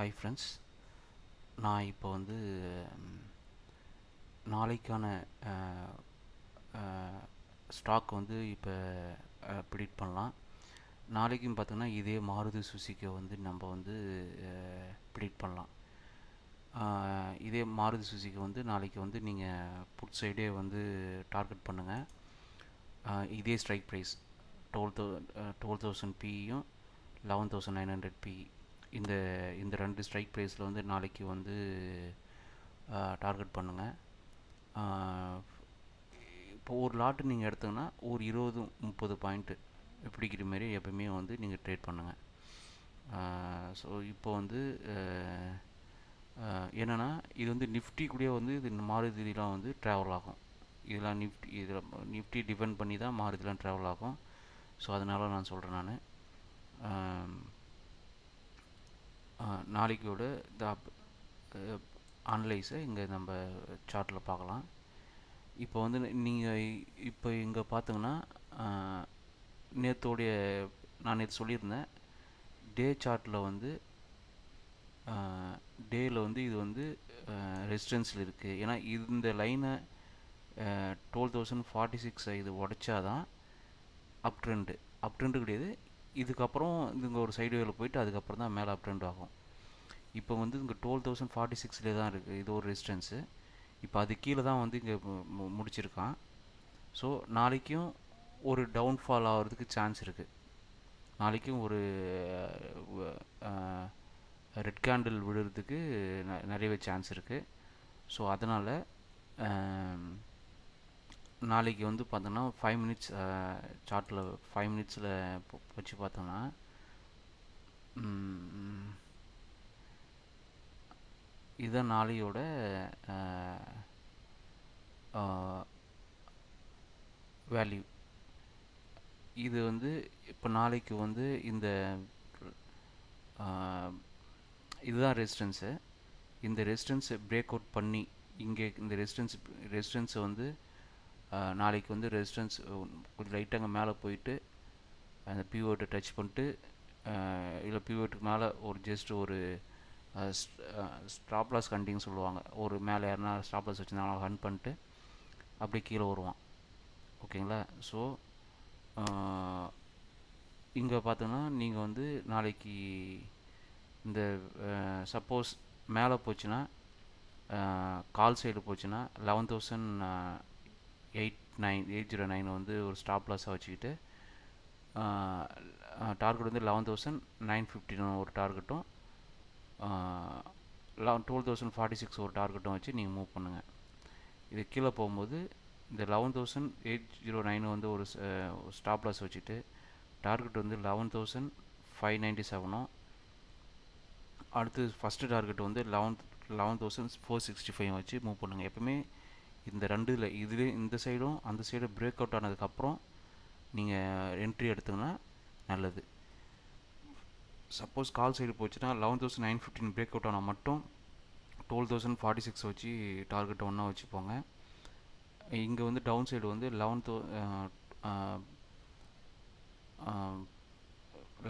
Hi friends நான் இப்போ வந்து நாளைக்கான ஸ்டாக் வந்து இப்போ ப்ரிடிக்ட் பண்ணலாம். நாளைக்கும் பார்த்தோன்னா இதே மாருதி சுசுக்கியை வந்து நம்ம வந்து ப்ரிடிக்ட் பண்ணலாம். இதே மாருதி சுசுகி வந்து நாளைக்கு வந்து நீங்கள் புட் சைடே வந்து டார்கெட் பண்ணுங்கள் இதே strike price twelve thou twelve thousand பியும் eleven thousand nine hundred P இந்த இந்த ரெண்டு ஸ்ட்ரைக் ப்ரைஸில் வந்து நாளைக்கு வந்து டார்கெட் பண்ணுங்கள் இப்போ ஒரு லாட்டு நீங்கள் எடுத்தீங்கன்னா ஒரு இருபது முப்பது பாயிண்ட்டு பிடிக்கிற மாரி எப்பவுமே வந்து நீங்கள் ட்ரேட் பண்ணுங்கள் ஸோ இப்போ வந்து என்னென்னா இது வந்து நிஃப்டி கூடயே வந்து இது மாறுதிலாம் வந்து ட்ராவல் ஆகும். இதெல்லாம் நிஃப்டி இதில் நிஃப்டி டிபெண்ட் பண்ணி தான் மாறுதிலாம் ட்ராவல் ஆகும். ஸோ அதனால் நான் சொல்கிறேன் நான். நாளைக்கோட த அனலைஸை இங்கே நம்ம சார்ட்டில் பார்க்கலாம். இப்போ வந்து நீங்கள் இப்போ இங்கே பார்த்தீங்கன்னா நேற்றுடைய நான் நேற்று சொல்லியிருந்தேன் டே சார்ட்டில் வந்து டேயில் வந்து இது வந்து ரெசிஸ்டன்ஸில் இருக்குது ஏன்னா இந்த லைனை டுவெல் தௌசண்ட் ஃபார்ட்டி சிக்ஸ் இது உடச்சாதான் அப் ட்ரெண்டு அப் ட்ரெண்டு கிடையாது. இதுக்கப்புறம் இங்கே ஒரு சைடு வேலை போயிட்டு அதுக்கப்புறம் தான் மேலே அப் ட்ரெண்ட் ஆகும். இப்போ வந்து இங்கே டுவெல் தௌசண்ட் ஃபார்ட்டி சிக்ஸ்லேயே தான் இருக்குது இது ஒரு ரெசிஸ்டன்ஸு இப்போ அது கீழே தான் வந்து இங்கே முடிச்சிருக்கான். ஸோ நாளைக்கும் ஒரு டவுன்ஃபால் ஆகிறதுக்கு சான்ஸ் இருக்குது நாளைக்கும் ஒரு ரெட் கேண்டில் விழுறதுக்கு ந- நிறையவே சான்ஸ் இருக்குது ஸோ அதனால் நாளைக்கு வந்து பார்த்தோன்னா ஃபைவ் மினிட்ஸ் சார்ட்டில் ஃபைவ் மினிட்ஸில் வச்சு பார்த்தோன்னா இதுதான் நாளையோட வேல்யூ இது வந்து இப்போ நாளைக்கு வந்து இந்த இதுதான் ரெசிஸ்டன்ஸு இந்த ரெசிஸ்டன்ஸை பிரேக் அவுட் பண்ணி இங்கே இந்த ரெசிஸ்டன்ஸ் ரெசிஸ்டன்ஸை வந்து நாளைக்கு வந்து ரெசிஸ்டன்ஸ் கொஞ்சம் லைட்டாக அங்கே மேலே போயிட்டு அந்த பிவோட்டை டச் பண்ணிட்டு இல்லை பிவோட்டுக்கு மேலே ஒரு ஜஸ்ட் ஒரு ஸ்டாப்லாஸ் கண்டிங் சொல்லுவாங்க. ஒரு மேலே யாருன்னா ஸ்டாப்லாஸ் வச்சுருந்தாங்க ஹன் பண்ணிட்டு அப்படியே கீழே வருவான். ஓகேங்களா? ஸோ இங்கே பார்த்தோன்னா நீங்கள் வந்து நாளைக்கு இந்த சப்போஸ் மேலே போச்சுன்னா கால் சைடு போச்சுன்னா eleven thousand eight nine eight zero nine வந்து ஒரு ஸ்டாப் லாஸாக வச்சுக்கிட்டு டார்கெட் வந்து லெவன் தௌசண்ட் நைன் ஃபிஃப்டின்னு ஒரு டார்கெட்டும் eleven twelve thousand forty six ஒரு டார்கெட்டும் வச்சு நீங்கள் மூவ் பண்ணுங்கள் இது கீழே போகும்போது இந்த eleven thousand eight zero nine வந்து ஒரு ஸ்டாப் லாஸ் வச்சுட்டு டார்கெட் வந்து லெவன் தௌசண்ட் ஃபைவ் நைன்ட்டி செவனும் அடுத்து ஃபஸ்ட்டு டார்கெட் வந்து eleven eleven thousand four sixty five வச்சு மூவ் பண்ணுங்கள் எப்பவுமே இந்த ரெண்டு இதில் இதுவே இந்த சைடும் அந்த சைடும் பிரேக் அவுட் ஆனதுக்கப்புறம் நீங்கள் என்ட்ரி எடுத்தீங்கன்னா நல்லது. சப்போஸ் கால் சைடு போச்சுன்னா eleven thousand nine fifty break out ஆனால் மட்டும் டுவெல் தௌசண்ட் ஃபார்ட்டி சிக்ஸ் வச்சு டார்கெட் ஒன்றா வச்சுப்போங்க இங்கே வந்து டவுன் சைடு வந்து eleven thou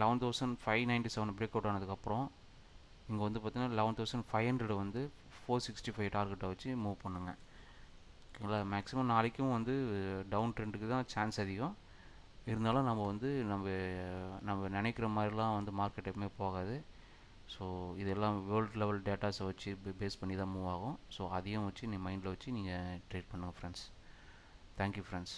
eleven thousand five ninety seven break out ஆனதுக்கப்புறம் இங்கே வந்து பார்த்தீங்கன்னா லெவன் தௌசண்ட் ஃபைவ் ஹண்ட்ரட் வந்து ஃபோர் சிக்ஸ்டி ஃபைவ் டார்கெட்டை வச்சு மூவ் பண்ணுங்கள் ஓகேங்களா மேக்ஸிமம் நாளைக்கும் வந்து டவுன் ட்ரெண்டுக்கு தான் சான்ஸ் அதிகம். இருந்தாலும் நம்ம வந்து நம்ம நம்ம நினைக்கிற மாதிரிலாம் வந்து மார்க்கெட் எப்பவுமே போகாது. ஸோ இதெல்லாம் வேர்ல்டு லெவல் டேட்டாஸை வச்சு பேஸ் பண்ணி தான் மூவ் ஆகும். ஸோ அதையும் வச்சு நீ மைண்டில் வச்சு நீங்கள் ட்ரேட் பண்ணுங்கள் ஃப்ரெண்ட்ஸ் தேங்க்யூ ஃப்ரெண்ட்ஸ்